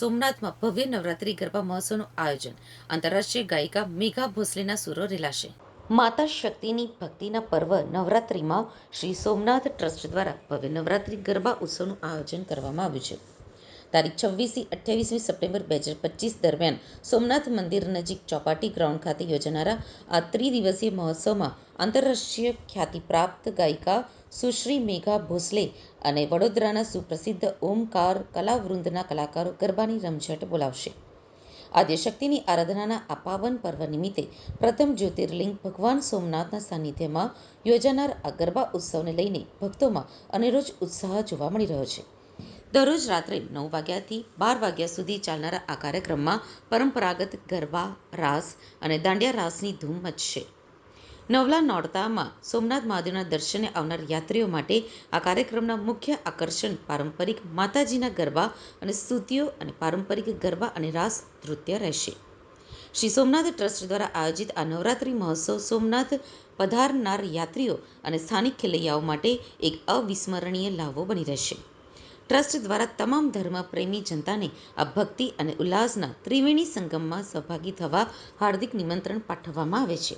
સોમનાથમાં ભવ્ય નવરાત્રી ગરબા મહોત્સવનું આયોજન. આંતરરાષ્ટ્રીય ગાયિકા મેઘા ભોસલેના સુરો રેલાશે. માતા શક્તિની ભક્તિના પર્વ નવરાત્રિમાં શ્રી સોમનાથ ટ્રસ્ટ દ્વારા ભવ્ય નવરાત્રી ગરબા ઉત્સવનું આયોજન કરવામાં આવ્યું છે. તારીખ છવ્વીસથી અઠ્યાવીસમી સપ્ટેમ્બર બે હજાર પચીસ દરમિયાન સોમનાથ મંદિર નજીક ચોપાટી ગ્રાઉન્ડ ખાતે યોજાનારા આ ત્રિદિવસીય મહોત્સવમાં આંતરરાષ્ટ્રીય ખ્યાતિપ્રાપ્ત ગાયિકા સુશ્રી મેઘા ભોસલે અને વડોદરાના સુપ્રસિદ્ધ ઓમકાર કલાવૃંદના કલાકારો ગરબાની રમઝટ બોલાવશે. આદ્યશક્તિની આરાધનાના આ પાવન પર્વ નિમિત્તે પ્રથમ જ્યોતિર્લિંગ ભગવાન સોમનાથના સાનિધ્યમાં યોજાનાર આ ગરબા ઉત્સવને લઈને ભક્તોમાં અનેરો જ ઉત્સાહ જોવા મળી રહ્યો છે. દરરોજ રાત્રે નવ વાગ્યાથી બાર વાગ્યા સુધી ચાલનારા આ કાર્યક્રમમાં પરંપરાગત ગરબા, રાસ અને દાંડિયા રાસની ધૂમ મચશે નવલા નોરતામાં સોમનાથ મહાદેવના દર્શને આવનાર યાત્રીઓ માટે આ કાર્યક્રમના મુખ્ય આકર્ષણ પારંપરિક માતાજીના ગરબા અને સ્તુતિઓ અને પારંપરિક ગરબા અને રાસ નૃત્ય રહેશે. શ્રી સોમનાથ ટ્રસ્ટ દ્વારા આયોજિત આ નવરાત્રિ મહોત્સવ સોમનાથ પધારનાર યાત્રીઓ અને સ્થાનિક ખેલૈયાઓ માટે એક અવિસ્મરણીય લાહવો બની રહેશે. ટ્રસ્ટ દ્વારા તમામ ધર્મ પ્રેમી જનતાને આ ભક્તિ અને ઉલ્લાસના ત્રિવેણી સંગમમાં સહભાગી થવા હાર્દિક નિમંત્રણ પાઠવવામાં આવે છે.